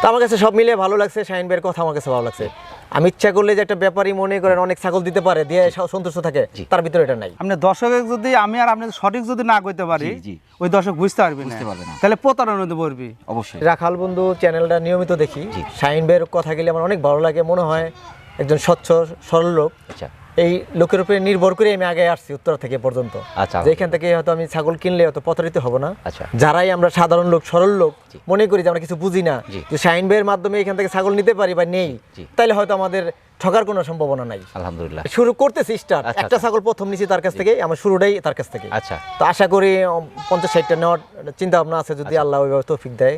তো আমার কাছে সব মিলিয়ে ভালো লাগছে শাহিন ভাইয়ের কথা আমার কাছে ভালো লাগছে। আমি ইচ্ছা করলে যে একটা ব্যাপারই মনে করেন অনেক ছাগল দিতে পারে দিয়ে সন্তুষ্ট থাকে তার ভিতরে এটা নাই। আপনি দর্শকের যদি আমি আর আপনি সঠিক যদি না করতে পারি। ওই দর্শক বুঝতে পারবি না। বুঝতে পারবে না। তাহলে প্রতারণাতে পড়বি অবশ্যই। রাখাল বন্ধু চ্যানেলটা নিয়মিত দেখি। শাহিন ভাইয়ের কথা গেলে আমার অনেক ভালো লাগে মনে হয় একজন স্বচ্ছ সরল লোক। আচ্ছা। এই লোকের উপরে নির্ভর করে আমি আগে আসছি উত্তর থেকে পর্যন্ত। আচ্ছা। যেখান থেকে হয়তো আমি ছাগল কিনলে হয়তো প্রতারিত হব না। আচ্ছা। যারাই আমরা সাধারণ লোক সরল লোক মনে করি যে আমরা কিছু বুঝি না। যে শাহিন ভাইয়ের মাধ্যমে এখান থেকে ছাগল নিতে পারি বা নেই। তাহলে হয়তো আমাদের ঠকার কোনো সম্ভাবনা নাই। আলহামদুলিল্লাহ। শুরু করতেছি স্টার্ট আচ্ছা, একটা আচ্ছা। ছাগল প্রথম নিছি তার কাছ থেকে আমার শুরুটাই তার কাছ থেকে। আচ্ছা। তো আশা করি পঞ্চাশ ষাটটা নেওয়ার চিন্তা ভাবনা আছে যদি আল্লাহ ওইভাবে তৌফিক দেয়।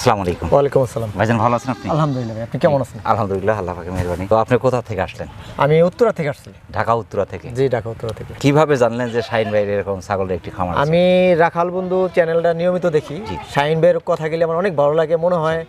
আসসালামু আলাইকুম। ওয়ালাইকুম আসসালাম। ভাইজান ভালো আছেন আপনি? আলহামদুলিল্লাহ ভাই, আপনি কেমন আছেন? আলহামদুলিল্লাহ আল্লাহ পাকের মেহরবানি। তো আপনি কোথা থেকে আসলেন? আমি উত্তরা থেকে আসছি। ঢাকা উত্তরা থেকে? জি ঢাকা উত্তরা থেকে। কীভাবে জানলেন যে শাহিন ভাইয়ের এরকম ছাগলের একটি খামার আমি রাখাল বন্ধু চ্যানেলটা নিয়মিত দেখি। শাহিন ভাইয়ের কথা গেলে আমার অনেক ভালো লাগে মনে হয়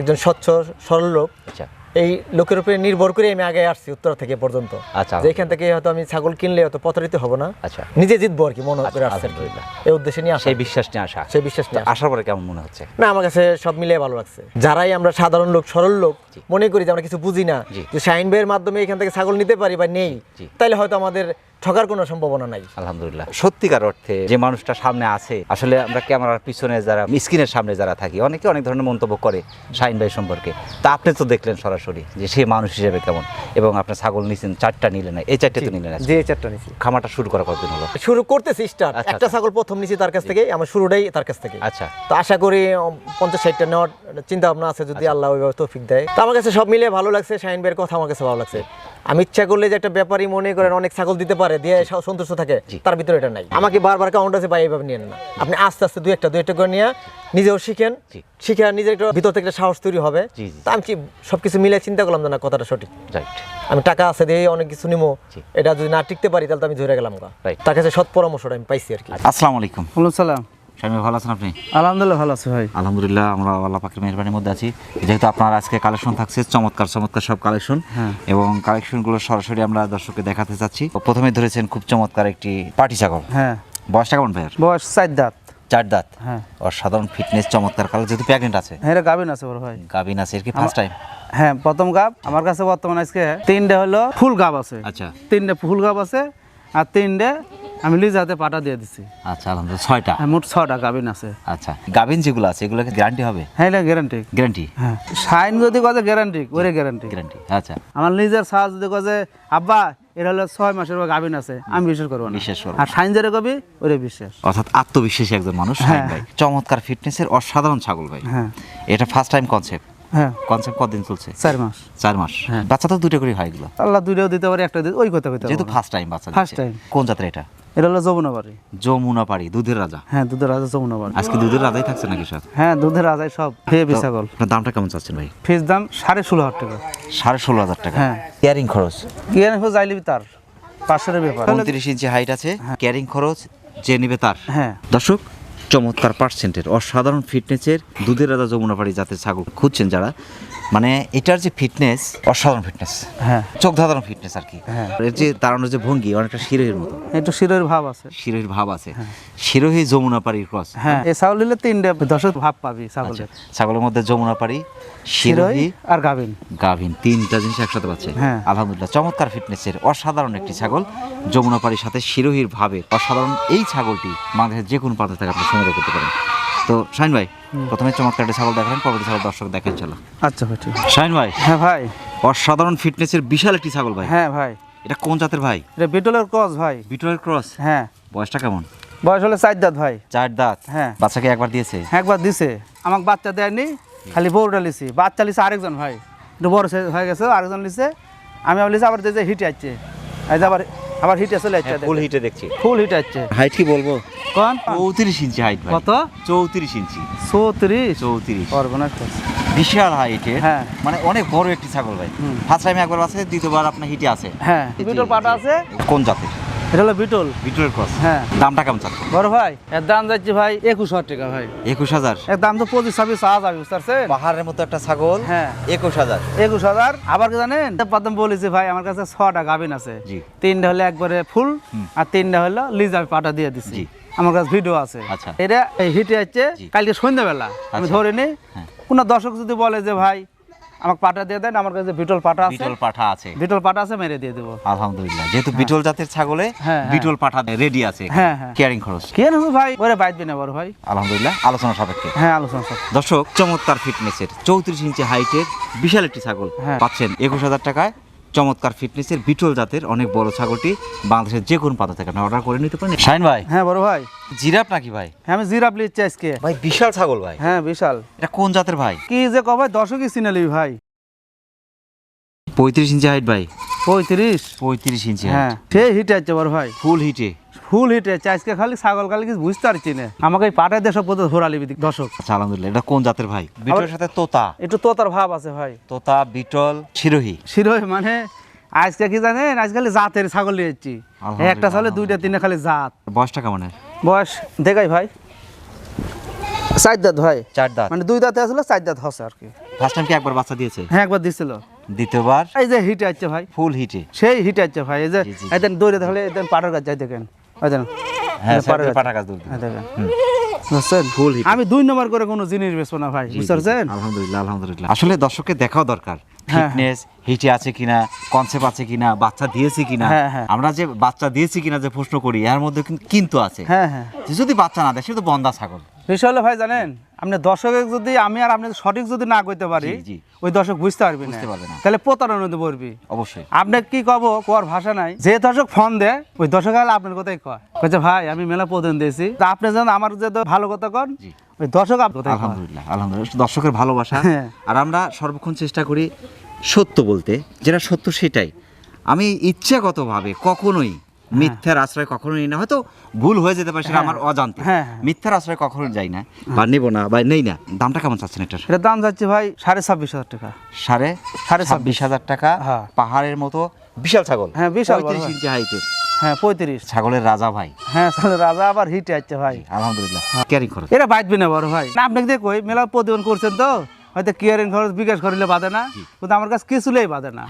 একজন স্বচ্ছ সরল লোক। আচ্ছা। এই লোকের উপরে নির্ভর করে আমি আগে আসছি উত্তর থেকে পর্যন্ত। আচ্ছা। যেখান থেকে হয়তো আমি ছাগল কিনলে হয়তো প্রতারিত হব না। আচ্ছা। নিজে জিতবো আর কি মনে করে আচ্ছা, আসছে আলহামদুলিল্লাহ। এই উদ্দেশ্যে নিয়ে আসা। সেই বিশ্বাস নিয়ে আসা। সেই বিশ্বাস নিয়ে আসার পরে কেমন মনে হচ্ছে? না আমার কাছে সব মিলিয়ে ভালো লাগছে। যারাই আমরা সাধারণ লোক সরল লোক মনে করি যে আমরা কিছু বুঝি না। যে শাহিন ভাইয়ের মাধ্যমে এখান থেকে ছাগল নিতে পারি বা নেই। তাহলে হয়তো আমাদের ঠকার কোনো সম্ভাবনা নাই। আলহামদুলিল্লাহ। সত্যিকার অর্থে যে মানুষটা সামনে আছে আসলে আমরা ক্যামেরার পিছনে যারা স্ক্রিনের সামনে যারা থাকি অনেকে অনেক ধরনের মন্তব্য করে শাহিন ভাই সম্পর্কে। তা আপনি তো দেখলেন সরাসরি যে সে মানুষ হিসেবে কেমন। এবং আপনার ছাগল নিছেন চারটা নিলেন না এই চারটে তো নিলেন। যে চারটা নিছি। খামারটা শুরু করা কতদিন হলো? শুরু করতেছি স্টার্ট আচ্ছা, একটা আচ্ছা। ছাগল প্রথম নিছি তার কাছ থেকে আমার শুরুটাই তার কাছ থেকে। আচ্ছা। তো আশা করি পঞ্চাশ ষাটটা নেওয়ার চিন্তা ভাবনা আছে যদি আল্লাহ ওইভাবে তৌফিক দেয়। তো আমার কাছে সব মিলিয়ে ভালো লাগছে শাহিন ভাইয়ের কথা আমার কাছে ভালো লাগছে। আমি ইচ্ছা করলে যে একটা ব্যাপারী মনে করেন অনেক ছাগল দিতে পারে। দিয়ে সন্তুষ্ট থাকে তার ভিতরে এটা নাই। আমাকে বারবার কাউন্ট আছে ভাই এইভাবে নিয়ে না। আপনি আস্তে আস্তে দুই একটা দুই একটা করে নিয়ে নিজেও শিখেন। শিখে নিজের একটা ভিতর থেকে একটা সাহস তৈরি হবে। আমি কি সবকিছু মিলে চিন্তা করলাম যে না কথাটা সঠিক? রাইট আমি টাকা আছে দিয়ে অনেক কিছু নিমো। এটা যদি না টিকতে পারি তাহলে তো আমি ধরে গেলাম তার কাছে সৎ পরামর্শটা আমি পাইছি আর কি। আসসালামু আলাইকুম। সালাম। শাহিন ভালো আছেন আপনি? আলহামদুলিল্লাহ ভালো আছে ভাই। আলহামদুলিল্লাহ আমরা আল্লাহ পাকের মেহরবানির মধ্যে আছি। যেহেতু আপনার আজকে কালেকশন থাকছে চমৎকার চমৎকার সব কালেকশন হ্যাঁ। এবং কালেকশনগুলো সরাসরি আমরা দর্শককে দেখাতে চাচ্ছি। প্রথমে ধরেছেন খুব চমৎকার একটি পার্টি ছাগল। হ্যাঁ। বয়সটা কেমন ভাইয়ার? বয়স চার দাঁত। চার দাঁত। হ্যাঁ। অসাধারণ ফিটনেস চমৎকার কালার যেহেতু প্রেগনেন্ট আছে। হ্যাঁ এটা গাভিন আছে বড় ভাই। গাবিন আছে এর কি ফার্স্ট টাইম হ্যাঁ প্রথম গাব আমার কাছে বর্তমানে আজকে তিনটে হলো ফুল গাব আছে। আচ্ছা। তিনটে ফুল গাব আছে আর তিনটে আমি লিজ হাতে পাটা দিয়ে দিছি। আচ্ছা আলহামদুলিল্লাহ। ছয়টা? হ্যাঁ মোট ছটা গাভিন আছে। আচ্ছা গাবিন যেগুলো আছে এগুলোকে গ্যারান্টি হবে? হ্যাঁ এটা গ্যারান্টি গ্যারান্টি হ্যাঁ সাইন যদি কজে গ্যারান্টি ওরে গ্যারান্টি গ্যারান্টি আচ্ছা। আমার যদি কজে আব্বা এর হলো ছয় মাসের বা গাভিন আছে আমি বিশ্বাস করব বিশ্বাস করব। আর সাইন কবি ওরে বিশ্বাস। অর্থাৎ আত্মবিশ্বাসী একজন মানুষ শাহিন ভাই। চমৎকার ফিটনেসের অসাধারণ ছাগল ভাই। হ্যাঁ। এটা ফার্স্ট টাইম কনসেপ্ট হ্যাঁ। কনসেপ্ট কতদিন চলছে? চার মাস। চার মাস। হ্যাঁ। বাচ্চা তো দুটো করে হয় এগুলো? আল্লাহ দুইটাও দিতে পারে একটা ওই কথা যেহেতু। ফার্স্ট টাইম বাচ্চা First দিচ্ছে। কোন জাতের এটা? এটা হলো যমুনা বাড়ি। দুধের রাজা। হ্যাঁ দুধের রাজা যমুনা বাড়ি। আজকে দুধের রাজাই থাকছে নাকি স্যার হ্যাঁ দুধের রাজাই সব বিশাগল দামটা কেমন চাচ্ছেন ভাই? ফিস দাম সাড়ে ষোলো হাজার টাকা। সাড়ে ষোলো হাজার টাকা। হ্যাঁ। ক্যারিং খরচ? ইয়ান হো যাইলিবি তার পাঁচশোর ব্যাপার। উনত্রিশ ইঞ্চি হাইট আছে ক্যারিং খরচ যে নিবে তার। হ্যাঁ। দর্শক চমৎকার পার্সেন্টের অসাধারণ ফিটনেসের দুধের রাজা যমুনা পাড়ি জাতের ছাগল খুঁজছেন যারা। মানে এটার যে ফিটনেস অসাধারণ ফিটনেস হ্যাঁ। চোখ ধাঁধানো ফিটনেস আর কি। হ্যাঁ। এর যে দাঁড়ানোর যে ভঙ্গি অনেকটা শিরোহির মতো। একটু শিরোর ভাব আছে। শিরোহির ভাব আছে। শিরোহি যমুনা পাড়ির ক্রস হ্যাঁ এ ছাগল দিলে তিনটে দশের ভাব পাবি ছাগলের ছাগলের মধ্যে যমুনা পাড়ি শিরোহি আর গাভিন। গাভিন তিনটা জিনিস একসাথে পাচ্ছে। হ্যাঁ। আলহামদুলিল্লাহ চমৎকার ফিটনেসের অসাধারণ একটি ছাগল। যমুনা পাড়ির সাথে শিরোহির ভাবে অসাধারণ এই ছাগলটি বাংলাদেশের যে কোনো প্রান্ত থেকে আপনি সংগ্রহ করতে পারেন। তো শাহিন ভাই প্রথমে চমৎকার একটা ছাগল দেখালেন পরবর্তী ছাগল দর্শক দেখেন চলো আচ্ছা ভাই ঠিক শাহিন ভাই হ্যাঁ ভাই। অসাধারণ ফিটনেসের বিশাল একটি ছাগল ভাই। হ্যাঁ ভাই। এটা কোন জাতের ভাই? এটা বিটলের ক্রস ভাই। বিটলের ক্রস? হ্যাঁ। বয়সটা কেমন? বয়স হলে চার দাঁত ভাই। চার দাঁত? হ্যাঁ। বাচ্চাকে একবার দিয়েছে? একবার দিছে। আমাকে বাচ্চা দেয়নি খালি বউটা লিছি। বাচ্চা লিছে আরেকজন ভাই। একটু বড় হয়ে গেছে আরেকজন লিছে। আমি লিছি আবার যে হিটে আসছে। এই যে আবার আবার হিটে চলে যাচ্ছে ফুল হিটে দেখছি। ফুল হিট আছে হাইট কি বলব? কোন? চৌত্রিশ ইঞ্চি হাইট ভাই। কত? চৌত্রিশ ইঞ্চি চৌত্রিশ? চৌত্রিশ। সর্বনাশ। বিশাল হাইটের হ্যাঁ। মানে অনেক বড় একটি ছাগল ভাই। ফার্স্ট টাইম একবার আছে দ্বিতীয়বার আপনার হিটে আছে। হ্যাঁ। পাটা আছে? কোন জাতের? এটা হলো বিটল। বিটলের ক্রস হ্যাঁ। দামটা কেমন চাচ্ছেন? বড় ভাই এর দাম যাচ্ছে ভাই একুশ হাজার টাকা ভাই। একুশ হাজার? এর দাম তো পঁচিশ ছাব্বিশ যাবে বুঝতে পাহাড়ের মতো একটা ছাগল হ্যাঁ। একুশ হাজার। একুশ হাজার। আবার কি জানেন? প্রথম বলেছি ভাই আমার কাছে ছটা গাভিন আছে। তিনটা হলে একবারে ফুল আর তিনটা হলো লিজ আমি পাটা দিয়ে দিচ্ছি আমার কাছে ভিডিও আছে। আচ্ছা। এটা এই হিটে জি। কালকে সন্ধ্যাবেলা। আমি আচ্ছা। ধরে নিই হ্যাঁ। কোনো দর্শক যদি বলে যে ভাই আমাকে পাটা দিয়ে দেন আমার কাছে বিটল পাটা আছে। বিটল পাটা আছে। বিটল পাটা আছে মেরে দিয়ে দেব। আলহামদুলিল্লাহ যেহেতু বিটল জাতের ছাগলে হ্যাঁ, হ্যাঁ। বিটল পাটা রেডি আছে হ্যাঁ, হ্যাঁ। কেয়ারিং খরচ। কেন হবে ভাই? ওরে বাইদবে না বড় ভাই। আলহামদুলিল্লাহ আলোচনা সাপেক্ষে। হ্যাঁ আলোচনা সাপেক্ষে। দর্শক চমৎকার ফিটনেসের চৌত্রিশ ইঞ্চি হাইটের বিশাল একটি ছাগল। পাচ্ছেন একুশ হাজার টাকায়। চমৎকার ফিটনেসের বিটল জাতের অনেক বড় ছাগলটি বাংলাদেশের যে কোনো পাতা থেকে আপনি অর্ডার করে নিতে পারেন। শাইন ভাই। হ্যাঁ বড় ভাই। জিরাফ নাকি ভাই? হ্যাঁ আমি জিরাপ লিখছি আজকে। ভাই বিশাল ছাগল ভাই। হ্যাঁ বিশাল। এটা কোন জাতের ভাই? কি যে কবে দর্শকই চিনালি ভাই। পঁয়ত্রিশ ইঞ্চি হাইট ভাই। পঁয়ত্রিশ? পঁয়ত্রিশ ইঞ্চি হ্যাঁ। সে হিটে আছে বড় ভাই। ফুল হিটে ফুল হিটে আজকে খালি ছাগল খালি কিছু বুঝতে পারছি না। আমাকে পাটায় দেশ পদ্ধতি ঘোরালি বিদিক দর্শক। আচ্ছা আলহামদুলিল্লাহ। এটা কোন জাতের ভাই? বিটলের সাথে তোতা। একটু তোতার ভাব আছে ভাই। তোতা বিটল শিরোহী। শিরোই মানে আজকে কি জানেন? আজকাল জাতের ছাগল নিয়েছি একটা ছাগলে দুইটা তিনটা খালি জাত। বয়সটা কেমন বয়স দেখাই ভাই। চার দাঁত ভাই। চার দাঁত। মানে দুই দাঁতে আসলে চার দাঁত হচ্ছে আর কি। ফার্স্ট টাইম কি একবার বাচ্চা দিয়েছে? হ্যাঁ একবার দিছিল। দ্বিতীয়বার। এই যে হিটে আছে ভাই। ফুল হিটে সেই হিটে আছে ভাই এই যে। এদিন দৌড়ে তাহলে এদিন পাটার কাছে যাই দেখেন। হ্যাঁ যে গাছ। গাছ। হ্যাঁ, দেখেন। ফুল আমি দুই নম্বর করে কোনো জিনিস বেচবো না ভাই। পারছেন আলহামদুলিল্লাহ আলহামদুলিল্লাহ। আসলে দর্শককে দেখাও দরকার। হ্যাঁ, ফিটনেস হিটে আছে কিনা কনসেপ্ট আছে কিনা বাচ্চা দিয়েছে কিনা। হ্যাঁ, হ্যাঁ। আমরা যে বাচ্চা দিয়েছি কিনা যে প্রশ্ন করি এর মধ্যে কিন্তু- কিন্তু আছে। হ্যাঁ হ্যাঁ। যদি বাচ্চা না দেয় সে তো বন্দা ছাগল। বিষয় হলো ভাই জানেন? আপনি দর্শকের যদি আমি আর আপনি সঠিক যদি না করতে পারি। ওই দর্শক বুঝতে পারবি না। বুঝতে পারবে না। তাহলে প্রতারণা পড়বি। অবশ্যই। আপনি কি কব কোয়ার ভাষা নাই? যে দর্শক ফোন দেয় ওই দর্শক হলে আপনার কথাই কয়। কয়েছে ভাই আমি মেলা প্রদান দিয়েছি। তা আপনি যেন আমার যে ভালো কথা কন জি। ওই দর্শক আপনার কয়। আলহামদুলিল্লাহ আলহামদুলিল্লাহ। দর্শকের ভালোবাসা। হ্যাঁ। আর আমরা সর্বক্ষণ চেষ্টা করি সত্য বলতে। যেটা সত্য সেটাই। আমি ইচ্ছাগতভাবে কখনোই মিথ্যার আশ্রয় কখনোই নিই না। হয়তো ভুল হয়ে যেতে পারে সেটা আমার অজান্তে। হ্যাঁ, হ্যাঁ। মিথ্যার আশ্রয় কখনোই যাই না। বা নেব না বা নেই না। দামটা কেমন চাচ্ছেন এটার? এটার দাম যাচ্ছে ভাই সাড়ে ছাব্বিশ হাজার টাকা। সাড়ে সাড়ে ছাব্বিশ। হাজার টাকা। হ্যাঁ। পাহাড়ের মতো বিশাল ছাগল। হ্যাঁ, বিশাল পঁয়ত্রিশ ইঞ্চি হাইটের হ্যাঁ পঁয়ত্রিশ। ছাগলের রাজা ভাই। হ্যাঁ তাহলে রাজা আবার হিটে আছে ভাই। আলহামদুলিল্লাহ। ক্যারিং খরচ এটা বাইতবি না বড় ভাই। না আপনাকে কই মেলা প্রতিবন করছেন তো? হয়তো কেয়ারিং খরচ বিকাশ করিলে বাঁধে না কিন্তু আমার কাছে কিছুলেই বাঁধে না।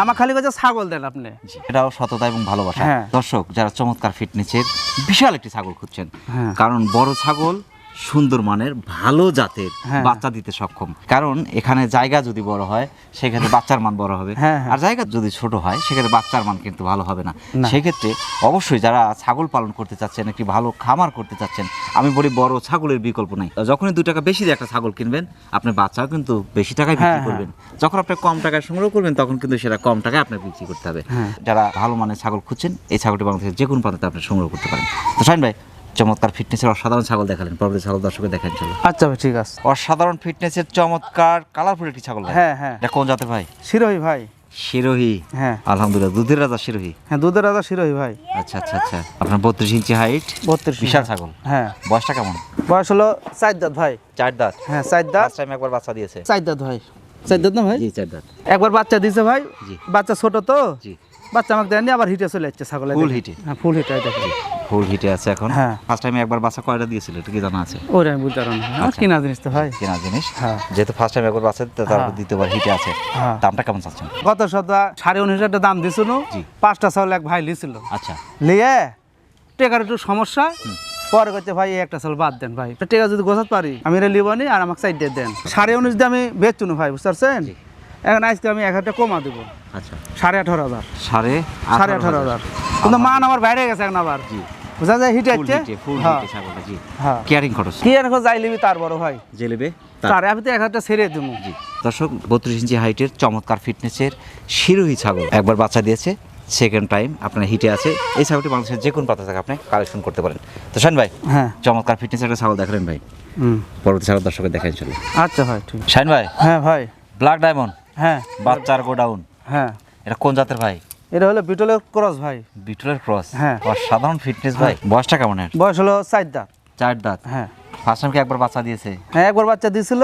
আমার খালি কাছে ছাগল দেন আপনি। এটাও সততা এবং ভালোবাসা। হ্যাঁ। দর্শক যারা চমৎকার ফিটনেসের বিশাল একটি ছাগল খুঁজছেন হ্যাঁ। কারণ বড় ছাগল সুন্দর মানের ভালো জাতের হ্যাঁ। বাচ্চা দিতে সক্ষম কারণ এখানে জায়গা যদি বড় হয় সেক্ষেত্রে বাচ্চার মান বড় হবে হ্যাঁ, হ্যাঁ। আর জায়গা যদি ছোট হয় সেক্ষেত্রে বাচ্চার মান কিন্তু ভালো হবে না। সেক্ষেত্রে অবশ্যই যারা ছাগল পালন করতে চাচ্ছেন একটি ভালো খামার করতে চাচ্ছেন আমি বলি বড় ছাগলের বিকল্প নাই যখনই দু টাকা বেশি দিয়ে একটা ছাগল কিনবেন আপনি বাচ্চাও কিন্তু বেশি টাকায় বিক্রি করবেন যখন আপনি কম টাকায় সংগ্রহ করবেন তখন কিন্তু সেটা কম টাকায় আপনার বিক্রি করতে হবে। যারা ভালো মানের ছাগল খুঁজছেন এই ছাগলটি বাংলাদেশের যে কোনো প্রান্তে আপনি সংগ্রহ করতে পারেন তো শাহিন ভাই চমৎকার ফিটনেসের অসাধারণ ছাগল দেখালেন। পরবর্তী ছাগল দর্শকের দেখেন চলো আচ্ছা ভাই ঠিক আছে। অসাধারণ ফিটনেসের চমৎকার কালারফুল একটি ছাগল হ্যাঁ হ্যাঁ। এটা কোন জাতের ভাই? শিরোহী ভাই। শিরোহী। হ্যাঁ। আলহামদুলিল্লাহ। দুধের রাজা শিরোহী। হ্যাঁ দুধের রাজা শিরোহী ভাই। আচ্ছা আচ্ছা আচ্ছা। আপনার বত্রিশ ইঞ্চি হাইট বত্রিশ বিশাল ছাগল। হ্যাঁ। বয়সটা কেমন? বয়স হলো চার দাঁত ভাই। চার দাঁত? হ্যাঁ চার দাঁত। টাইম একবার বাচ্চা দিয়েছে। চার দাঁত ভাই। চার দাঁত না ভাই? জি চার দাঁত। একবার বাচ্চা দিয়েছে ভাই। জি। বাচ্চা ছোট তো? জি। বাচ্চা আমাকে দেয়নি আবার হিটে চলে যাচ্ছে ছাগলের দেখেন। হিটে? হ্যাঁ ফুল হিটে ফুল হিটে আছে এখন? হ্যাঁ। ফার্স্ট টাইমে একবার বাচ্চা কয়টা দিয়েছিল এটা কি জানা আছে? ওরে আমি বুঝতে পারলাম না। আমার আচ্ছা। কিনা জিনিস তো ভাই। কেনা জিনিস? হ্যাঁ। যেহেতু ফার্স্ট টাইম একবার বাচ্চা দিতে তারপর হ্যাঁ। দ্বিতীয়বার হিটে আছে। হ্যাঁ। দামটা কেমন চাচ্ছেন? গত সপ্তাহ সাড়ে উনিশ টাকা দাম দিছিল পাঁচটা চাউল এক ভাই লিছিল আচ্ছা। লিয়ে টেকার একটু সমস্যা। পরে করছে ভাই একটা চাল বাদ দেন ভাই। টেকা যদি গোছাতে পারি আমি এটা লিবানি আর আমাকে সাইড দিয়ে দেন। সাড়ে উনিশ দিয়ে আমি বেচছু না ভাই বুঝতে পারছেন। এখন আজকে আমি এক হাজার কমা দেবো। আচ্ছা। সাড়ে আঠারো হাজার। সাড়ে সাড়ে আঠারো হাজার। কিন্তু মান আমার বাইরে গেছে এখন আবার। জি। বুঝা যায় হিটে হ্যাঁ। জি। হ্যাঁ। কেয়ারিং খরচ। যাই লিবি তার বড় ভাই। জেলেবে তার। আমি তো এক হাজার ছেড়ে দেবো। জি। দর্শক বত্রিশ ইঞ্চি হাইটের চমৎকার ফিটনেসের শিরোহী ছাগল একবার বাচ্চা দিয়েছে। সেকেন্ড টাইম আপনার হিটে আছে। এই ছাগলটি যে কোনো পাতা থেকে আপনি কালেকশন করতে পারেন। তো শান ভাই হ্যাঁ। চমৎকার একটা ছাগল দেখালেন ভাই। হুম। পরবর্তী ছাগল দর্শকের দেখাই চলে আচ্ছা ভাই ঠিক। শাইন ভাই। হ্যাঁ ভাই। ব্ল্যাক ডায়মন্ড হ্যাঁ। বাচ্চার গোডাউন। হ্যাঁ। এটা কোন জাতের ভাই? এটা হলো বিটলের ক্রস ভাই। বিটলের ক্রস? হ্যাঁ। অসাধারণ ফিটনেস ভাই। বয়সটা কেমন এর? বয়স হলো চার দাঁত। চার দাঁত। হ্যাঁ। ফার্স্ট টাইম কি একবার বাচ্চা দিয়েছে? হ্যাঁ একবার বাচ্চা দিছিল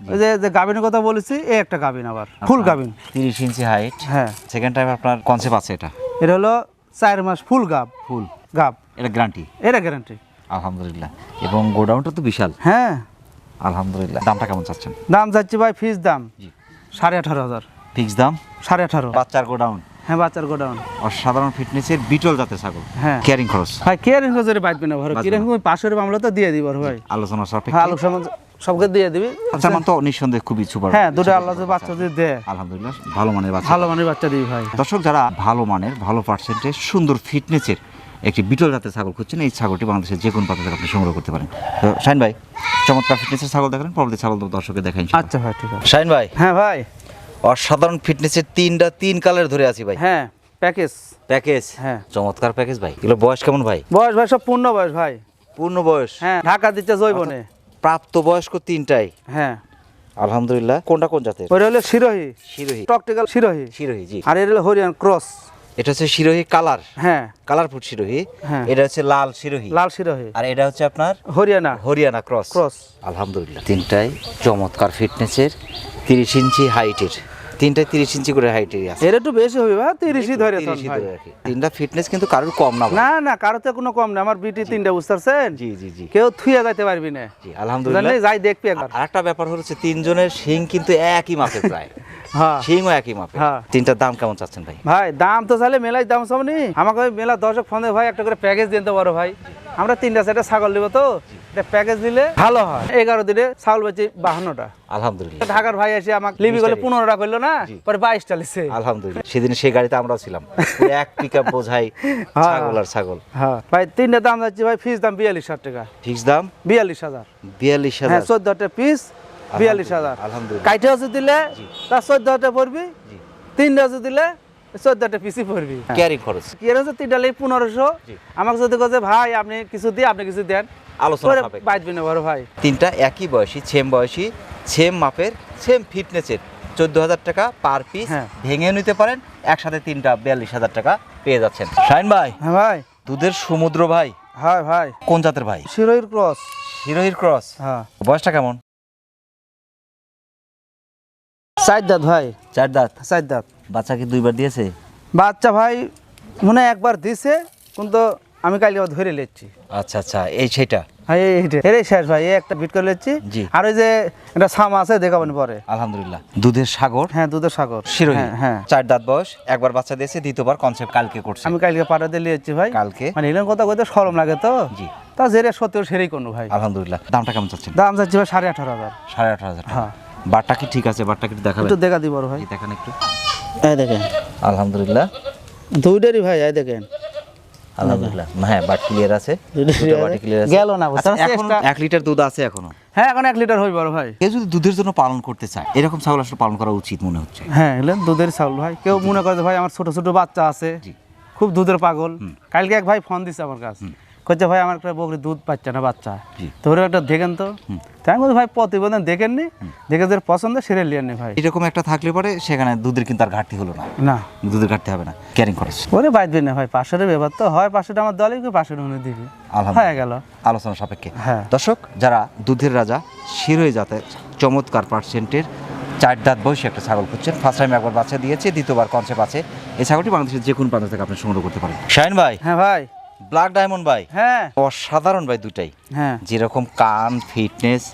ওই যে যে গাভিনের কথা বলেছি এই একটা গাভিন আবার ফুল গাভিন। তিরিশ ইঞ্চি হাইট হ্যাঁ। সেকেন্ড টাইম আপনার কনসেপ্ট আছে এটা। এটা হলো চার মাস ফুল গাব। ফুল। গাব। এটা গ্যারান্টি এটা গ্যারান্টি আলহামদুলিল্লাহ। এবং গোডাউনটা তো বিশাল। হ্যাঁ। আলহামদুলিল্লাহ। দামটা কেমন চাচ্ছেন? দাম চাচ্ছি ভাই ফিস দাম। জি। সাড়ে আঠারো হাজার। ফিক্স দাম? সাড়ে আঠারো। বাচ্চার গোডাউন? হ্যাঁ বাচ্চার গোডাউন। অসাধারণ ফিটনেসের বিটল জাতের ছাগল। হ্যাঁ। ক্যারিং খরচ। ভাই কে রিং করে বাঁচবে না ভাই বাঁচবে কি রিং পাশের মামলা তো দিয়ে দিব ভাই। আলোচনা হ্যাঁ সাপেক্ষে। আলোক সমাজ সবকে দিয়ে দিবি। আচ্ছা মান তো নিঃসন্দেহে খুবই সুপার। হ্যাঁ দুটো আল্লাহ বাচ্চা যদি দেয় আলহামদুলিল্লাহ ভালো মানের বাচ্চা। ভালো মানের বাচ্চা দিবি ভাই। দর্শক যারা ভালো মানের ভালো পার্সেন্টেজ সুন্দর ফিটনেসের একটি বিটল জাতের ছাগল খুঁজছেন। এই ছাগলটি বাংলাদেশের যে কোনো পাতা থেকে আপনি সংগ্রহ করতে পারেন। তো শাইন ভাই চমৎকার ফিটনেসের ছাগল দেখালেন পরবর্তী ছাগল তো দর্শকের দেখাই আচ্ছা ভাই ঠিক আছে। শাইন ভাই। হ্যাঁ ভাই। অসাধারণ ফিটনেসের তিনটা তিন কালার ধরে আছি ভাই। হ্যাঁ প্যাকেজ প্যাকেজ হ্যাঁ। চমৎকার প্যাকেজ ভাই। এগুলো বয়স কেমন ভাই? বয়স ভাই সব পূর্ণ বয়স ভাই। পূর্ণ বয়স? হ্যাঁ ঢাকা দিচ্ছে জৈবনে। প্রাপ্ত বয়স্ক তিনটাই। হ্যাঁ। আলহামদুলিল্লাহ। কোনটা কোন জাতের? ওইটা হলো শিরোহি। শিরোহি। টকটিক্যাল শিরোহি। শিরোহি জি। আর এটা হলো হরিয়ান ক্রস। এটা হচ্ছে শিরোহি কালার। হ্যাঁ। কালার শিরোহী। শিরোহি হ্যাঁ। এটা হচ্ছে লাল শিরোহি। লাল শিরোহি। আর এটা হচ্ছে আপনার হরিয়ানা। হরিয়ানা ক্রস। ক্রস। আলহামদুলিল্লাহ। তিনটাই চমৎকার ফিটনেসের তিরিশ ইঞ্চি হাইটের তিনটায় তিরিশ ইঞ্চি করে হাইটের আছে। এর একটু বেশি হবে ভাই তিরিশই ধরে থাকুন 30 ভাই। ধরে রাখি। তিনটা ফিটনেস কিন্তু কারোর কম না। না না কারোতে কোনো কম না। আমার বিটি তিনটা বুঝতে পারছেন জি জি জি। কেউ থুয়ে যাইতে পারবি না। জি আলহামদুলিল্লাহ। যাই দেখবি একবার। আর একটা ব্যাপার হচ্ছে তিনজনের শিং কিন্তু একই মাপের প্রায়। হ্যাঁ। শিংও একই মাপের। হ্যাঁ। তিনটার দাম কেমন চাচ্ছেন ভাই? ভাই দাম তো চাইলে মেলাই দাম সামনি আমাকে মেলা দর্শক ফোন ভাই একটা করে প্যাকেজ দিতে পারো ভাই। আমরা তিনটা চারটা ছাগল নিব তো এটা প্যাকেজ দিলে ভালো হয়। এগারো দিনে ছাগল বেচি বাহান্নটা। আলহামদুলিল্লাহ। ঢাকার ভাই এসে আমাকে লিবি মিস্টারি। পনেরোটা করল না পরে বাইশটা লিছে। আলহামদুলিল্লাহ। সেদিন সেই গাড়িতে আমরাও ছিলাম। এক পিক আপ বোঝাই হ্যাঁ। ছাগল আর ছাগল। হ্যাঁ। ভাই তিনটা দাম যাচ্ছে ভাই ফিস দাম বিয়াল্লিশ হাজার টাকা। ফিক্স দাম? বিয়াল্লিশ হাজার। বিয়াল্লিশ হ্যাঁ হাজার চোদ্দটা পিস বিয়াল্লিশ হাজার। আলহামদুলিল্লাহ। কাইটে হচ্ছে দিলে তার চোদ্দটা পড়বি। তিনটা হচ্ছে দিলে চোদ্দটা পিসি পড়বি। ক্যারিং খরচ। কি হচ্ছে তিনটা লেগে পনেরোশো। আমাকে যদি কাছে ভাই আপনি কিছু দিয়ে আপনি কিছু দেন। আলোচনা সাপেক্ষে। বাঁচবি না বড় ভাই। তিনটা একই বয়সী সেম বয়সী সেম মাপের সেম ফিটনেসের চোদ্দ হাজার টাকা পার পিস হ্যাঁ। ভেঙে নিতে পারেন। একসাথে তিনটা বিয়াল্লিশ হাজার টাকা পেয়ে যাচ্ছেন। শাইন ভাই। হ্যাঁ ভাই। দুধের সমুদ্র ভাই। হয় ভাই। কোন জাতের ভাই? শিরোহির ক্রস। হিরোহির ক্রস। হ্যাঁ। বয়সটা কেমন? চার দাঁত ভাই। চার দাঁত। চার দাঁত। বাচ্চা কি দুইবার দিয়েছে? বাচ্চা ভাই মনে হয় একবার দিছে কিন্তু আমি কালকে ধরে লেচ্ছি আচ্ছা আচ্ছা এই সেটা? হ্যাঁ এইটা শেষ ভাই এই একটা বিট করে লেচ্ছি জি। আর ওই যে একটা সাম আছে দেখাবেন পরে। আলহামদুলিল্লাহ। দুধের সাগর? হ্যাঁ দুধের সাগর। শিরোহী। হ্যাঁ হ্যাঁ। চার দাঁত বয়স একবার বাচ্চা দিয়েছে দ্বিতীয়বার কনসেপ্ট কালকে করছে। আমি কালকে লিয়েছি ভাই। কালকে? মানে কথা কইতে সরম লাগে তো। জি। তা জেরে সত্যি সেরেই কোনো ভাই। আলহামদুলিল্লাহ। দামটা কেমন চাচ্ছেন? দাম যাচ্ছে ভাই সাড়ে আঠারো হাজার। সাড়ে আঠারো হাজার হ্যাঁ। কি ঠিক আছে? কি একটু দেখা দিব ভাই। একটু। এই দেখেন। আলহামদুলিল্লাহ। দুইটারই ভাই এই দেখেন। আলহামদুলিল্লাহ। হ্যাঁ বাট ক্লিয়ার আছে। বাটি ক্লিয়ার আছে। গেল না, আচ্ছা, এখনও এক লিটার দুধ আছে এখনও। হ্যাঁ এখন এক লিটার হই বড় ভাই। কেউ যদি দুধের জন্য পালন করতে চায় এরকম ছাগল আসলে পালন করা উচিত মনে হচ্ছে। হ্যাঁ এগুলো দুধের চাউল ভাই। কেউ মনে করে যে ভাই আমার ছোট ছোট বাচ্চা আছে খুব দুধের পাগল। কালকে এক ভাই ফোন দিছে আমার কাছে। কইছে ভাই আমার একটা বকরি দুধ পাচ্ছে না বাচ্চা। জি। তো ওরা একটা দেখেন তো। তাই বলছি, ভাই প্রতিবেদন দেখেননি? দেখে যে পছন্দ সেরে লিয়েননি ভাই। এরকম একটা থাকলে পরে সেখানে দুধের কিন্তু আর ঘাটতি হলো না। না। দুধের ঘাটতি হবে না। ক্যারিং খরচ। ওরে বাঁচবে না ভাই পাশের ব্যাপার তো হয় পাশেটা আমার দলে কি পাশের উনি দিবি। হয়ে গেল। আলোচনা সাপেক্ষে। হ্যাঁ। দর্শক যারা দুধের রাজা শিরোই যাতে চমৎকার পার্সেন্টের চার দাঁত বয়সী একটা ছাগল খুঁজছেন ফার্স্ট টাইম একবার বাচ্চা দিয়েছে দ্বিতীয়বার কনসেপ্ট আছে। এই ছাগলটি বাংলাদেশের যে কোনো প্রান্ত থেকে আপনি সংগ্রহ করতে পারেন। শাইন ভাই। হ্যাঁ ভাই। ব্ল্যাক ডায়মন্ড ভাই। হ্যাঁ। অসাধারণ ভাই দুটাই হ্যাঁ। যেরকম কান ফিটনেস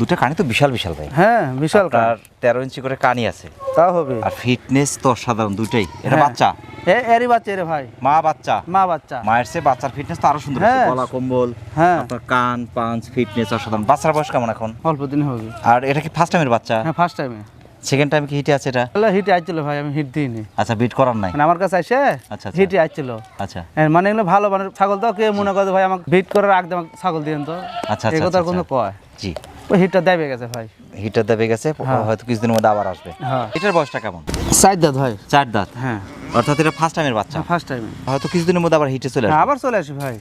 দুটা কানে তো বিশাল বিশাল ভাই। হ্যাঁ বিশাল আপনার তেরো ইঞ্চি করে কানি আছে। তা হবে। আর ফিটনেস তো অসাধারণ দুটাই এটা হ্যাঁ। বাচ্চা। এ এরই বাচ্চা রে ভাই। মা বাচ্চা। মা বাচ্চা। মায়ের চেয়ে বাচ্চার ফিটনেস তো আরও সুন্দর হ্যাঁ। গলা কম্বল হ্যাঁ। আপনার কান পাঞ্চ ফিটনেস অসাধারণ। বাচ্চার বয়স কেমন এখন? অল্প দিন হবে। আর এটা কি ফার্স্ট টাইমের বাচ্চা? হ্যাঁ ফার্স্ট টাইমে সেকেন্ড টাইম কি হিটে আছে এটা? তাহলে হিটে আসছিল ভাই আমি হিট দিইনি। আচ্ছা বিট করার নাই? মানে আমার কাছে আসে আচ্ছা, আচ্ছা। হিটে আসছিল আচ্ছা। হ্যাঁ, মানে এগুলো ভালো মানে ছাগল তো কে মনে করে ভাই আমাকে ভিট করার আগে আমাকে ছাগল দিন তো। আচ্ছা, আচ্ছা, কথা আচ্ছা, কোনো কয়। জি। ওই হিটটা দেবে গেছে ভাই। হিটার দেবে গেছে হ্যাঁ। হয়তো কিছুদিনের মধ্যে আবার আসবে। হ্যাঁ। এটার বয়সটা কেমন? চার দাঁত ভাই। চার দাঁত? হ্যাঁ। অর্থাৎ এটা ফার্স্ট টাইমের বাচ্চা। ফার্স্ট টাইমে হয়তো কিছুদিনের মধ্যে আবার হিটে চলে আসবে। আবার চলে আসি ভাই।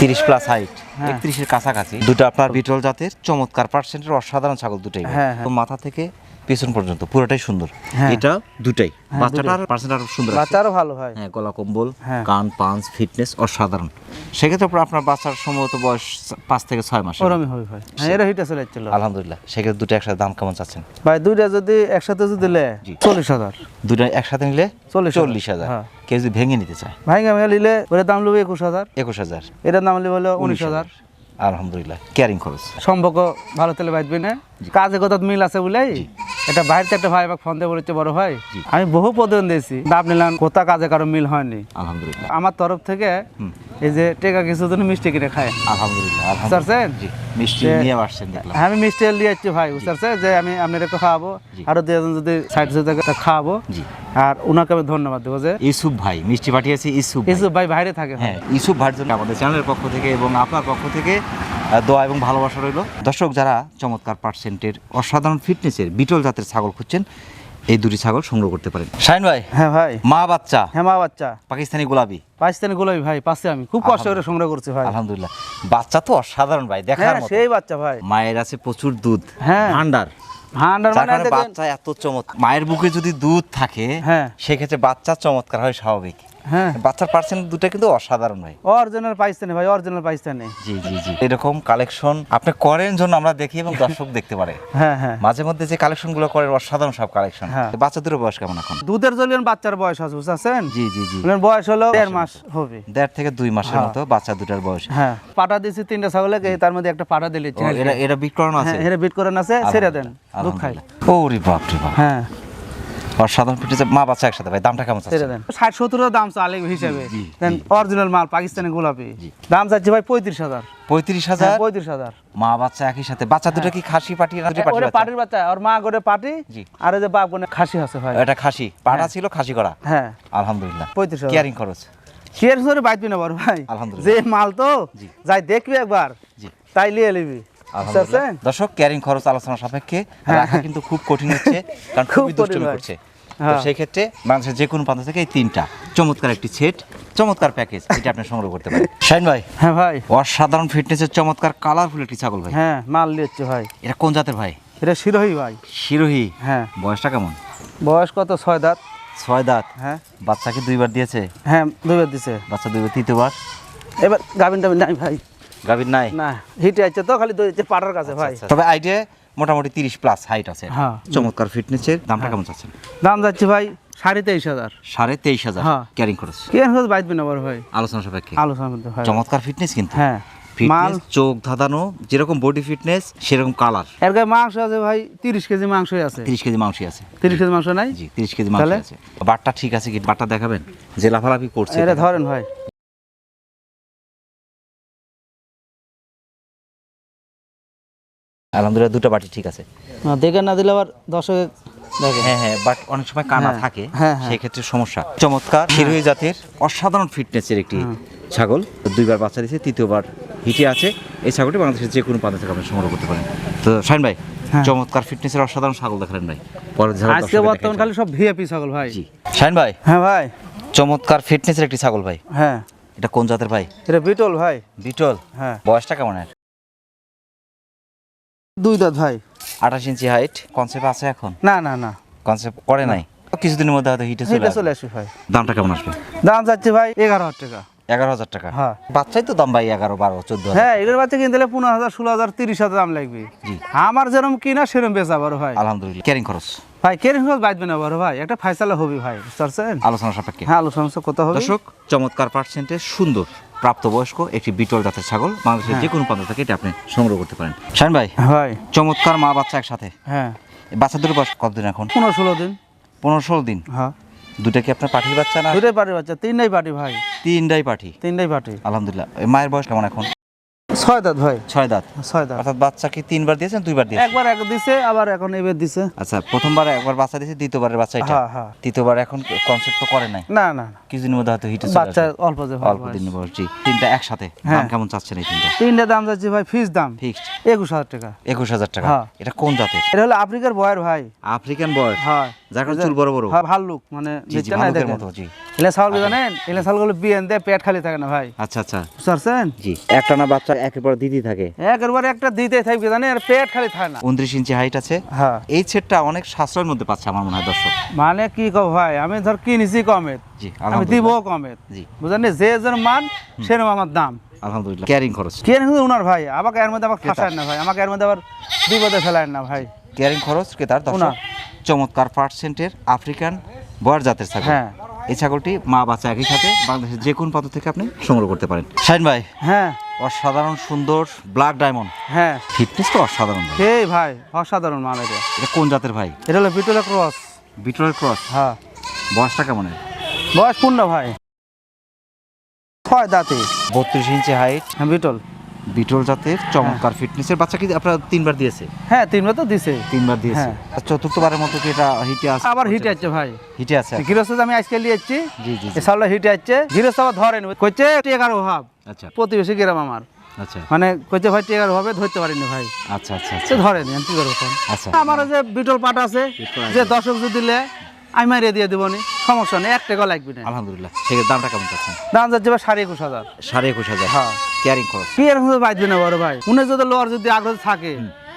তিরিশ প্লাস হাইট হ্যাঁ। একত্রিশের কাছাকাছি দুটো আপনার বিটল জাতের চমৎকার পার্সেন্টের অসাধারণ ছাগল দুটোই। হ্যাঁ, হ্যাঁ। তো মাথা থেকে পেছন পর্যন্ত পুরোটাই সুন্দর। হ্যাঁ। এটা দুটাই। হ্যাঁ, বাচ্চাটা পার্সেন্ট আরও সুন্দর। বাচ্চারও ভালো ভাই হ্যাঁ গলা কম্বল হ্যাঁ। কান পাঞ্চ ফিটনেস অসাধারণ। সেক্ষেত্রে আপনার- আপনার বাচ্চার সম্ভবত বয়স পাঁচ থেকে ছয় মাস ওরমই হবে ভাই। হ্যাঁ এরা হিটে চলে যাচ্ছিল আলহামদুলিল্লাহ সেক্ষেত্রে দুটো একসাথে দাম কেমন চাচ্ছেন? ভাই দুইটা যদি একসাথে যদি দিলে জি। চল্লিশ হাজার। দুটো একসাথে নিলে চল্লিশ হাজার। চল্লিশ হাজার। হ্যাঁ। কেউ যদি ভেঙে নিতে চায়? ভাই আমি নিলে ওর দাম নেব একুশ হাজার। একুশ হাজার। এটার দাম নেব হলো উনিশ হাজার। আলহামদুলিল্লাহ ক্যারিং খরচ। সম্পর্ক ভালো তেলে বাঁচবি না। কাজে কথা মিল আছে বলেই। এটা বাইরে একটা ভাই আমাকে ফোন দিয়ে বলেছে বড় ভাই আমি বহু পদন দিয়েছি দাম নিলাম কোথা কাজে কারও মিল হয়নি? আলহামদুলিল্লাহ। আমার তরফ থেকে এই যে টেকা কিছু জন মিষ্টি কিনে খায়। আলহামদুলিল্লাহ মিষ্টি নিয়ে আসছেন দেখলাম। হ্যাঁ, আমি মিষ্টি নিয়ে যাচ্ছি ভাই। যে আমি আপনার একটু খাওয়াবো। আরও দুজন যদি সাইড সাইড থেকে খাওয়াবো। আর ওনাকে আমি ধন্যবাদ দেবো যে ইসুফ ভাই মিষ্টি পাঠিয়েছে ইসুফ ইসুফ ভাই বাইরে থাকে হ্যাঁ ইসুফ ভাইয়ের জন্য আমাদের চ্যানেলের পক্ষ থেকে এবং আপনার পক্ষ থেকে দোয়া এবং ভালোবাসা রইল। দর্শক যারা চমৎকার পার্সেন্টের অসাধারণ ফিটনেসের বিটল জাতের ছাগল খুঁজছেন এই দুটি ছাগল সংগ্রহ করতে পারেন। শাইন ভাই হ্যাঁ ভাই। মা বাচ্চা? হ্যাঁ মা বাচ্চা। পাকিস্তানি গোলাপি? পাকিস্তানি গোলাপি ভাই পাশে আমি। খুব কষ্ট করে সংগ্রহ করছি ভাই। আলহামদুলিল্লাহ। বাচ্চা তো অসাধারণ ভাই দেখার হ্যাঁ সেই বাচ্চা ভাই। মায়ের আছে প্রচুর দুধ হ্যাঁ। ভান্ডার। মানে বাচ্চা এত চমৎকার মায়ের বুকে যদি দুধ থাকে হ্যাঁ। সেক্ষেত্রে বাচ্চা চমৎকার হয় স্বাভাবিক। হ্যাঁ। বাচ্চার পার্সেন্ট দুটো কিন্তু অসাধারণ হয়। অরিজিনাল পাকিস্তানি ভাই অরিজিনাল পাকিস্তানি জি জি জি। এরকম কালেকশন আপনি করেন জন্য আমরা দেখি এবং দর্শক দেখতে পারে। হ্যাঁ হ্যাঁ। মাঝে মধ্যে যে কালেকশনগুলো করেন অসাধারণ সব কালেকশন। বাচ্চাদের বয়স কেমন এখন? দুধের জলিয়ন বাচ্চার বয়স আছে জি জি জি। বয়স হলো দেড় মাস হবে। দেড় থেকে দুই মাসের। মতো বাচ্চা দুটার বয়স। হ্যাঁ। পাটা দিয়েছি তিনটা ছাগলে তার মধ্যে একটা পাটা দিলে এরা বিট করানো আছে? হ্যাঁ বিট করে আছে ছেড়ে দেন। দুধ খাই আলহামদুলিল্লাহ। ওরে বাপ। রে বাপ হ্যাঁ অসাধারণ ফিটেছে মা বাচ্চা একসাথে ভাই দামটা কেমন চাচ্ছে দেন। ষাট দাম চালে হিসেবে। দেন অরিজিনাল মাল পাকিস্তানি গোলাপি। দাম চাচ্ছি ভাই পঁয়ত্রিশ হাজার। পঁয়ত্রিশ হ্যাঁ, হাজার? পঁয়ত্রিশ হাজার। মা বাচ্চা একই সাথে। বাচ্চা দুটো কি খাসি পাটি? পাটির বাচ্চা আর মা করে পাটি আর ওই যে বাপ কোনে খাসি আছে ভাই। এটা খাসি। পাটা ছিল খাসি করা। হ্যাঁ। আলহামদুলিল্লাহ। পঁয়ত্রিশ। কেয়ারিং খরচ। কেয়ার ধরে বাইতবি না বড় ভাই। আলহামদুলিল্লাহ। যে মাল তো যাই দেখবি একবার তাই লিয়ে নিবি। দর্শক ক্যারিং খরচ আলোচনা সাপেক্ষে রাখা কিন্তু খুব কঠিন হচ্ছে কারণ হ্যাঁ। খুবই দুষ্টমি করছে। তো হ্যাঁ। সেই ক্ষেত্রে বাংলাদেশের যে কোনো প্রান্ত থেকে এই তিনটা চমৎকার একটি সেট চমৎকার প্যাকেজ এটা আপনি সংগ্রহ করতে পারেন। শাইন ভাই। হ্যাঁ ভাই। অসাধারণ ফিটনেসের চমৎকার কালারফুল একটি ছাগল ভাই। হ্যাঁ মাল লিয়েছে ভাই। এটা কোন জাতের ভাই? এটা শিরোহী ভাই। শিরোহী? হ্যাঁ। বয়সটা কেমন? বয়স কত? ছয় দাঁত। ছয় দাঁত। হ্যাঁ। বাচ্চাকে দুইবার দিয়েছে? হ্যাঁ দুইবার দিয়েছে। বাচ্চা দুইবার তৃতীয়বার? এবার গাভিন টাবিন নাই ভাই। গাভীর নাই? না হিটে আছে তো খালি দই পাটার কাছে ভাই। আচ্ছা, তবে আইডিয়া মোটামুটি তিরিশ প্লাস হাইট আছে। হ্যাঁ। চমৎকার ফিটনেসের দামটা কেমন চাচ্ছেন? দাম যাচ্ছে ভাই সাড়ে তেইশ হাজার। সাড়ে তেইশ হাজার। ক্যারিং খরচ। কে বাইতবি না বড় ভাই? আলোচনা সাপেক্ষে। আলোচনার মধ্যে ভাই। চমৎকার ফিটনেস কিন্তু। হ্যাঁ। মাল চোখ ধাঁধানো যেরকম বডি ফিটনেস সেরকম কালারের গায়ে মাংস আছে ভাই তিরিশ কেজি মাংসই আছে। তিরিশ কেজি মাংসই আছে। তিরিশ কেজি মাংস নাই? জি তিরিশ কেজি মাংস আছে। বাটটা ঠিক আছে কি? বাটটা দেখাবেন? যে লাফালাফি করছে এটা ধরেন ভাই। আলহামদুলিল্লাহ দুটো বাটি ঠিক আছে। দেখে না দিলে আবার দর্শকে হ্যাঁ হ্যাঁ বাট অনেক সময় কানা হ্যাঁ, থাকে হ্যাঁ, হ্যাঁ। সেই ক্ষেত্রে সমস্যা। চমৎকার শিরোহী জাতের অসাধারণ ফিটনেসের একটি ছাগল। দুইবার বাচ্চা দিয়েছে তৃতীয়বার হিটে আছে। এই ছাগলটি বাংলাদেশের যে কোনো প্রান্ত থেকে আপনি সংগ্রহ করতে পারেন। তো শাইন ভাই। চমৎকার ফিটনেসের অসাধারণ ছাগল দেখালেন ভাই। আজকে বর্তমান খালি সব ভিআইপি ছাগল ভাই। জি। শাইন ভাই হ্যাঁ ভাই। চমৎকার ফিটনেসের একটি ছাগল ভাই। হ্যাঁ। এটা কোন জাতের ভাই? এটা বিটল ভাই। বিটল? হ্যাঁ। বয়সটা কেমন এর? দুই দাঁত ভাই। আঠাশ ইঞ্চি হাইট কনসেপ্ট আছে এখন? না না না। কনসেপ্ট করে নাই? কিছুদিনের মধ্যে হয়তো হিটে চলে চলে আসবে ভাই। দামটা কেমন আসবে? দাম যাচ্ছে ভাই এগারো হাজার টাকা। এগারো হাজার টাকা? হ্যাঁ। বাচ্চাই তো দাম ভাই এগারো বারো চোদ্দ হ্যাঁ এগুলোর বাচ্চা কিনতে গেলে পনেরো হাজার ষোলো হাজার তিরিশ হাজার দাম লাগবে। জি। আমার যেরকম কিনা সেরকম বেচা বড় ভাই। আলহামদুলিল্লাহ। ক্যারিং খরচ? ভাই কেরিং খরচ বাঁচবে না বড় ভাই। একটা ফাইসালা হবি ভাই বুঝতে আলোচনা সাপেক্ষে। হ্যাঁ আলোচনা কত হবে। দর্শক চমৎকার পার্সেন্টের সুন্দর। প্রাপ্তবয়স্ক একটি বিটল জাতের ছাগল বাংলাদেশের যে কোনো প্রান্ত থেকে এটা আপনি সংগ্রহ করতে পারেন। শান ভাই হয়। চমৎকার মা বাচ্চা একসাথে? হ্যাঁ। বাচ্চাদের বাচ্চা দুটো বয়স কতদিন এখন? পনেরো ষোলো দিন। পনেরো ষোলো দিন? হ্যাঁ। দুটা কি আপনার পাঠির বাচ্চা না? দুটাই পাঠির বাচ্চা তিনটাই পাঠি ভাই। তিনটাই পাঠি? তিনটাই পাঠি। আলহামদুলিল্লাহ। এই মায়ের বয়স কেমন এখন? ছয় দাঁত ভাই। ছয় দাঁত। ছয় দাঁত। অর্থাৎ বাচ্চা কি তিনবার দিয়েছেন দুইবার দিয়েছেন? একবার এক দিছে আবার এখন এবার দিছে। আচ্ছা প্রথমবার একবার বাচ্চা দিয়েছে দ্বিতীয়বারের বাচ্চা এটা? হ্যাঁ হ্যাঁ। তৃতীয়বার এখন কনসেপ্ট তো করে নাই? না না না। কিছুদিনের মধ্যে হয়তো হিটে বাচ্চা অল্প যে অল্প দিনের বয়স জি। তিনটা একসাথে? হ্যাঁ। দাম কেমন চাচ্ছেন এই তিনটা? তিনটা দাম যাচ্ছে ভাই ফিস দাম। ফিক্সড একুশ হাজার টাকা। একুশ হাজার টাকা। হ্যাঁ। এটা কোন জাতের? এটা হলো আফ্রিকার বয়ের ভাই। আফ্রিকান বয়স হয়। যার কারণে চুল বড় বড়। হ্যাঁ, ভাল্লুক মানে জি জি দেখছেন না দেখেন। মতো জি। এলে ছাগল জানেন এলে ছাগলগুলো বিয়েন দেয় পেট খালি থাকে না ভাই। আচ্ছা আচ্ছা। বুঝতে জি। একটা না বাচ্চা একের পর দিদি থাকে। একবার একটা দিতে থাকবে জানেন? আর পেট খালি থাকে না। উনত্রিশ ইঞ্চি হাইট আছে। হ্যাঁ। এই সেটটা অনেক সাশ্রয়ের মধ্যে পাচ্ছে আমার মনে হয় দর্শক। মানে কি কব ভাই আমি ধর কিনেছি কমের। জি আমি দিব কমের। জি। বুঝলেন যে যেন মান সেরকম আমার দাম। আলহামদুলিল্লাহ। ক্যারিং খরচ। কেন কিন্তু উনার ভাই আমাকে এর মধ্যে আবার ফাঁসায় না ভাই আমাকে এর মধ্যে আবার বিপদে ফেলায় না ভাই। ক্যারিং খরচ দর্শক। ওনার। চমৎকার পার্সেন্টের আফ্রিকান বয়ার জাতের ছাগল। হ্যাঁ। এই ছাগলটি মা বাচ্চা একই সাথে বাংলাদেশের যে কোন প্রান্ত থেকে আপনি সংগ্রহ করতে পারেন। শাইন ভাই হ্যাঁ। অসাধারণ সুন্দর ব্ল্যাক ডায়মন্ড। হ্যাঁ। ফিটনেস তো অসাধারণ এই ভাই অসাধারণ মাল এটা। এটা কোন জাতের ভাই? এটা হলো বিটুলা ক্রস বিটলের ক্রস হ্যাঁ। বয়সটা কেমন? বয়স পূর্ণ ভাই। ছয় দাঁতে। বত্রিশ ইঞ্চি হাইট হ্যাঁ বিটল বিটল জাতের চমৎকার ফিটনেসের বাচ্চা কি আপনার তিনবার দিয়েছে? হ্যাঁ তিনবার তো দিছে তিনবার দিয়েছে। হ্যাঁ। আর চতুর্থবারের মতো কি এটা হিটে আছে আবার হিটে আছে ভাই। হিটে আছে গৃহস্থ আমি আজকে নিয়েছি। জি জি জি। সালটা হিটে আছে গৃহস্থ আবার ধরেন কইছে টেকার অভাব আচ্ছা। প্রতিবেশী গ্রাম আমার। আচ্ছা। মানে কইছে ভাই টেকার অভাবে ধরতে পারিনি ভাই। আচ্ছা আচ্ছা সে আচ্ছা। ধরেনি কি করব আচ্ছা। আমার যে বিটল পাট আছে যে দর্শক যদি দিলে আমি মারিয়ে দিয়ে দেবো নি। সমস্যা নেই এক টাকা লাগবে না আলহামদুলিল্লাহ সেক্ষেত্রে দামটা কেমন চাচ্ছেন? দাম যাচ্ছে ভাই সাড়ে একুশ হাজার। সাড়ে একুশ হাজার? হ্যাঁ। কেয়ারিং খরচ? কি এরকম বাঁচবে না বড় ভাই? উনি যদি লোয়ার যদি আগ্রহ থাকে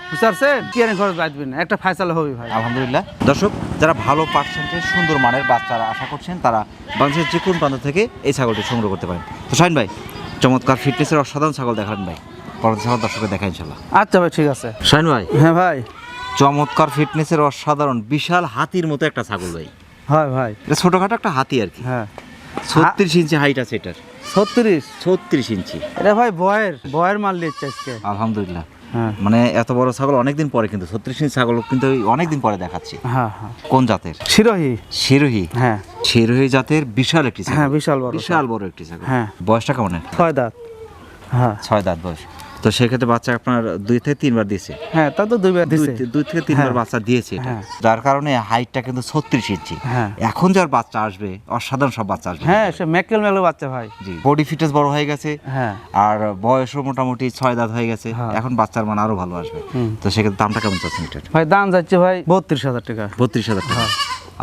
বুঝতে পারছেন? কি এরকম খরচ বাঁচবে না? একটা ফাইসাল হবে ভাই। আলহামদুলিল্লাহ। দর্শক যারা ভালো পার্সেন্টের সুন্দর মানের বাচ্চারা আশা করছেন তারা বাংলাদেশের যে কোন প্রান্ত থেকে এই ছাগলটি সংগ্রহ করতে পারেন। তো শাহিন ভাই চমৎকার ফিটনেসের অসাধারণ ছাগল দেখালেন ভাই। পরবর্তী ছাগল দর্শকের দেখা ইনশাল্লাহ আচ্ছা ভাই ঠিক আছে। শাহিন ভাই। হ্যাঁ ভাই। চমৎকার ফিটনেসের অসাধারণ বিশাল হাতির মতো একটা ছাগল ভাই। হয় ভাই এটা ছোটখাটো একটা হাতি আর কি। হ্যাঁ। ছত্রিশ ইঞ্চি হাইট আছে এটার। ছত্রিশ? ছত্রিশ ইঞ্চি। এটা ভাই বয়ের বয়ের মাল নিচ্ছে আজকে। আলহামদুলিল্লাহ। হ্যাঁ। মানে এত বড় ছাগল অনেকদিন পরে কিন্তু ছত্রিশ ইঞ্চি ছাগল কিন্তু অনেকদিন পরে দেখাচ্ছি। হ্যাঁ হ্যাঁ। কোন জাতের? শিরোহি। শিরোহী। হ্যাঁ। শিরোহী জাতের বিশাল একটি হ্যাঁ বিশাল বড়। বিশাল বড় একটি ছাগল। হ্যাঁ। বয়সটা কেমন? ছয় দাঁত। হ্যাঁ। ছয় দাঁত বয়স। তো সেক্ষেত্রে বাচ্চা আপনার দুই থেকে তিনবার দিয়েছে? হ্যাঁ তা তো দুইবার দুই দিছে দুই থেকে তিনবার হ্যাঁ। বাচ্চা দিয়েছে এটা। হ্যাঁ। যার কারণে হাইটটা কিন্তু ছত্রিশ ইঞ্চি। হ্যাঁ। এখন যার বাচ্চা আসবে অসাধারণ সব বাচ্চা আসবে। হ্যাঁ সে মেকেল মেলো বাচ্চা ভাই। জি বডি ফিটনেস বড় হয়ে গেছে। হ্যাঁ। আর বয়সও মোটামুটি ছয় দাঁত হয়ে গেছে। এখন বাচ্চার মান আরও ভালো আসবে। তো সেক্ষেত্রে দামটা কেমন চাচ্ছেন এটার ভাই দাম যাচ্ছে ভাই বত্রিশ হাজার টাকা। বত্রিশ হাজার টাকা।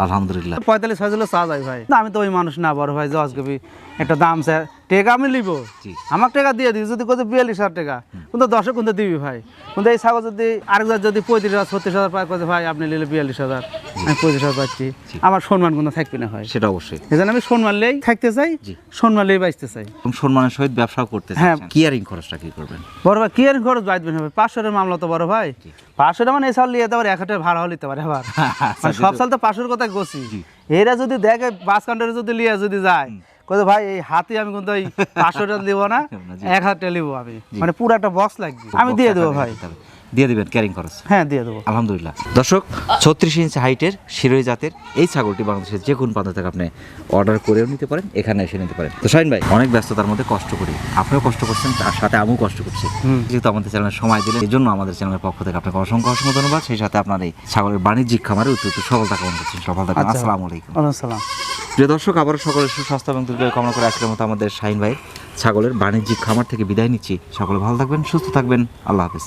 আলহামদুলিল্লাহ। পঁয়তাল্লিশ হাজার চা যায় ভাই। না, আমি তো ওই মানুষ না বড় ভাই জজ কবি। একটা দাম স্যার। টেকা আমি লিব। জি। আমার টাকা দিয়ে দিই যদি কত বিয়াল্লিশ হাজার টাকা কিন্তু দশক কিন্তু দিবি ভাই? কিন্তু এই ছাগল যদি আরেকবার যদি পঁয়ত্রিশ হাজার ছত্রিশ হাজার পায় কত ভাই আপনি নিলে বিয়াল্লিশ হাজার আমি পঁয়ত্রিশ হাজার পাচ্ছি। আমার সম্মান কিন্তু থাকবে না ভাই। সেটা অবশ্যই। জন্য আমি সম্মান লেই থাকতে চাই জি। সম্মান লেই বাঁচতে চাই। সম্মানের সহিত ব্যবসাও করতে হ্যাঁ। কিয়ারিং খরচটা কি করবেন? বড় ভাই কি আর খরচ বাঁচবে না ভাই। পাঁচশোর মামলা তো বড় ভাই। পাঁচশোটা মানে এই সাল নিয়ে যেতে এক হাজার ভাড়া হলিতে পারে আবার। মানে সব সাল তো পাঁচশোর কথা গছি এরা যদি দেখে বাস কাউন্টারে যদি লিয়ে যদি যায় কত ভাই এই হাতে আমি কিন্তু এই পাঁচশোটা দিব না এক হাজার নিবো আমি। মানে পুরো একটা বক্স লাগবে। আমি দিয়ে দেবো ভাই। দিয়ে দিবেন ক্যারিং খরচ? হ্যাঁ দিয়ে দেবো। আলহামদুলিল্লাহ। দর্শক ছত্রিশ ইঞ্চি হাইটের শিরোই জাতের এই ছাগলটি বাংলাদেশের যে কোন প্রান্ত থেকে আপনি অর্ডার করেও নিতে পারেন এখানে এসে নিতে পারেন। তো শাহিন ভাই অনেক ব্যস্ততার মধ্যে কষ্ট করি। আপনিও কষ্ট করছেন তার সাথে আমিও কষ্ট করছি। যেহেতু আমাদের চ্যানেলে সময় দিলেন এই জন্য আমাদের চ্যানেলের পক্ষ থেকে আপনাকে অসংখ্য অসংখ্য ধন্যবাদ। সেই সাথে আপনার এই ছাগলের বাণিজ্যিক খামারে উত্তর সফলতা কামনা করছেন সফলতা আচ্ছা। আসসালামু আলাইকুম। ওয়ালাইকুম সালাম প্রিয় দর্শক, আবারও সকলের সুস্বাস্থ্য এবং দুর্যোগ কামনা করে আজকের মতো আমাদের শাহিন ভাই ছাগলের বাণিজ্যিক খামার থেকে বিদায় নিচ্ছি। সকলে ভালো থাকবেন, সুস্থ থাকবেন। আল্লাহ হাফিজ।